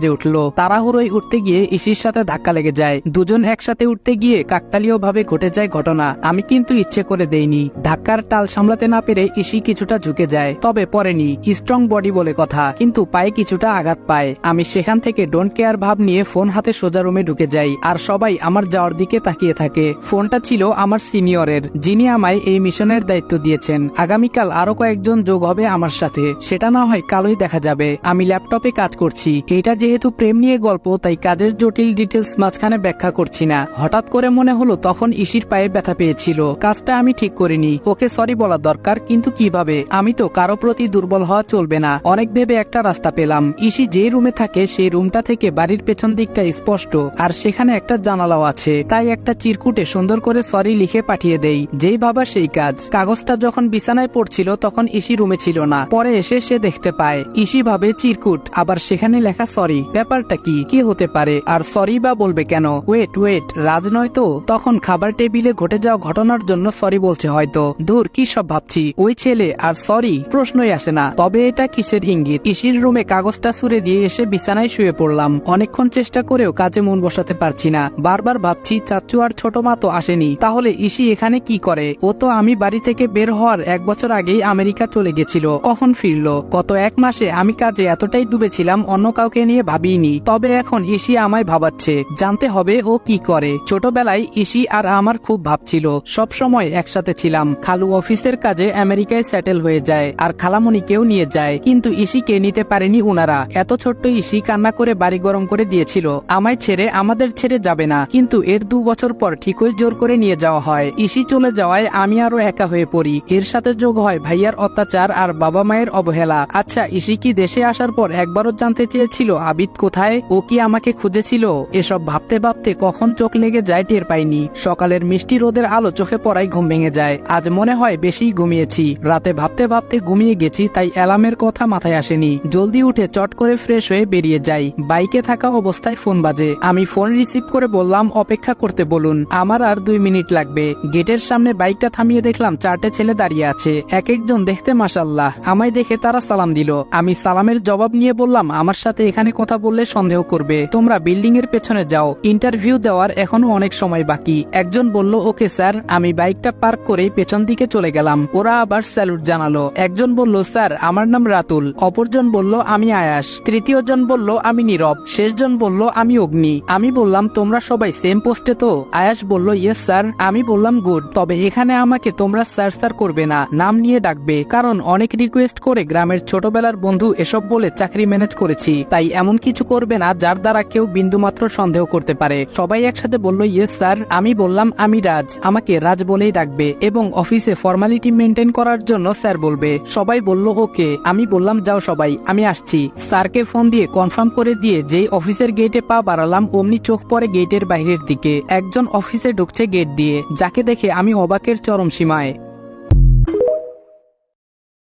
যে উঠল। তাড়াহুড়োয় উঠতে গিয়ে ইসির সাথে ধাক্কা লেগে যায়। দুজন একসাথে উঠতে গিয়ে কাকতালীয় ভাবে ঘটে যায় ঘটনা। আমি কিন্তু ইচ্ছে করে দেইনি। ধাক্কার টাল সামলাতে না পেরে ইসি কিছুটা ঝুঁকে যায়। তবে পরেনি স্ট্রং বডি বলে কথা। কিন্তু পায়ে কিছুটা আঘাত পায়। আমি সেখান থেকে ডোন্ট কেয়ার ভাব নিয়ে ফোন হাতে সোজা রুমে ঢুকে যাই। আর সবাই আমার যাওয়ার দিকে তাকিয়ে থাকে। ফোনটা ছিল আমার সিনিয়রের, যিনি আমায় এই মিশনের দায়িত্ব দিয়েছেন। আগামীকাল আরও কয়েকজন যোগ হবে আমার সাথে। সেটা না হয় কালোই দেখা যাবে। আমি ল্যাপটপে কাজ করছি। এটা যেহেতু প্রেম নিয়ে গল্প, তাই কাজের জটিল ডিটেলস মাঝখানে ব্যাখ্যা করছি না। হঠাৎ করে মনে হলো তখন ইসির পায়ে ব্যথা পেয়েছিল। কাজটা আমি ঠিক করিনি। ওকে সরি বলা দরকার, কিন্তু কীভাবে? আমি তো কারও প্রতি দুর্বল হওয়া চলবে না। অনেক ভেবে একটা রাস্তা পেলাম। ইসি যে রুমে থাকে, সেই রুমটা থেকে বাড়ির পেছন দিকটা স্পষ্ট। আর সেখানে একটা জানালাও আছে। তাই একটা চিরকুটে সুন্দর করে সরি লিখে পাঠিয়ে দেই। যেই ভাবা সেই কাজ। কাগজটা যখন বিছানায় পড়ছিল, তখন ইসি রুমে ছিল না। পরে এসে সে দেখতে পায়। ইসি ভাবে চিরকুট। আবার সেখানে লেখা সরি ব্যাপারটা কি? কি হতে পারে? আর সরি বা বলবে কেন? ওয়েট ওয়েট রাজ নয় তো? তখন খাবার টেবিলে ঘটে যাওয়া ঘটনার জন্য সরি বলছে হয়তো। দূর কি সব ভাবছি? ওই ছেলে আর সরি? প্রশ্নই আসে না। তবে এটা কিসের ইঙ্গিত? ইসির রুমে কাগজটা ছুড়ে দিয়ে এসে বিছানায় শুয়ে পড়লাম। অনেকক্ষণ চেষ্টা করেও কাজে মন বসাতে পারছি না। বারবার ভাবছি, চাচু আর ছোট মা তো আসেনি। তাহলে ইসি এখানে কি করে? ও তো আমি বাড়ি থেকে বের হওয়ার এক বছর আগেই আমেরিকা চলে গেছিল। কখন ফিরলো? গত এক মাসে আমি কাজে এতটাই ডুবেছিলাম, অন্য কাউকে নিয়ে ভাবিনি। তবে এখন ইসি আমায় ভাবাচ্ছে। জানতে হবে ও কি করে। ছোটবেলায় ইসি আর আমার খুব ভাবছিল সব সময় একসাথে ছিলাম। খালু অফিসের কাজে আমেরিকায় সেটেল হয়ে যায় আর খালামণিকেও নিয়ে যায়। কিন্তু ইসিকে নিতে পারেনি উনারা। এত ছোট্ট ইসি কান্না করে বাড়ি গরম করে দিয়েছিল। আমায় ছেড়ে আমাদের ছেড়ে যাবে না। কিন্তু এর দু বছর পর ঠিকই জোর করে নিয়ে যাওয়া হয়। ইসি চলে যাওয়ায় আমি আরও একা হয়ে পড়ি। এর সাথে যোগ হয় ভাইয়ার অত্যাচার আর বাবা মায়ের অবহেলা। আচ্ছা ইসি কি দেশে আসার পর একবারও জানতে চেয়েছিল আবিদ কোথায়? ও কি আমাকে খুঁজেছিল? এসব ভাবতে ভাবতে কখন চোখ লেগে যায় টের পাইনি। সকালের মিষ্টি রোদের আলো চোখে পড়াই ঘুম ভেঙে যায়। আজ মনে হয় বেশি ঘুমিয়েছি। রাতে ভাবতে ভাবতে ঘুমিয়ে গেছি, তাই অ্যালার্মের কথা মাথায় আসেনি। জলদি উঠে চট করে ফ্রেশ হয়ে বেরিয়ে যাই। বাইকে থাকা অবস্থায় ফোন বাজে। আমি ফোন রিসিভ করে বললাম, অপেক্ষা করতে বলুন। আমার আর দুই মিনিট লাগবে। গেটের সামনে বাইকটা থামিয়ে দেখলাম, চারটে ছেলে দাঁড়িয়ে আছে। এক একজন দেখতে মাসাল্লাহ আমায় দেখে তারা সালাম দিল। আমি সালামের জবাব নিয়ে বললাম, আমার সাথে এখানে কথা বললে সন্দেহ করবে। তোমরা বিল্ডিং এর পেছনে যাও। ইন্টারভিউ দেওয়ার এখনও অনেক সময় বাকি। একজন বলল, ওকে স্যার, আমি বাইকটা পার্ক করে পেছন দিকে চলে গেলাম। ওরা আবার স্যালুট জানালো। একজন বলল, স্যার, আমার নাম রাতুল। অপরজন বলল, আমি আয়াস। তৃতীয় জন বলল, আমি নীরব। শেষজন বলল, আমি অগ্নি। আমি বললাম, তোমরা সবাই সেম পোস্টে তো? আয়াস বলল, ইয়েস স্যার। আমি বললাম, গুড। তবে এখানে আমাকে তোমরা স্যার স্যার করবে না। নাম নিয়ে ডাকবে। কারণ অনেক রিকোয়েস্ট করে গ্রামের ছোটবেলার বন্ধু এসব বলে চাকরি ম্যানেজ করেছি। তাই এমন কিছু করবে না যার দ্বারা কেউ বিন্দুমাত্র সন্দেহ করতে পারে। সবাই একসাথে বলল, ইয়েস, স্যার, আমি বললাম, আমি রাজ। আমাকে রাজ বলেই ডাকবে এবং অফিসে ফর্মালিটি মেনটেন করার জন্য স্যার বলবে। সবাই বলল, ওকে, আমি বললাম, যাও সবাই, আমি আসছি। স্যারকে ফোন দিয়ে কনফার্ম করে দিয়ে যেই অফিসের গেটে পা বাড়ালাম, অমনি চোখ পড়ে গেটের বাইরের দিকে। একজন অফিসে ঢুকছে গেট দিয়ে, যাকে দেখে আমি অবাকের চরম সীমায়।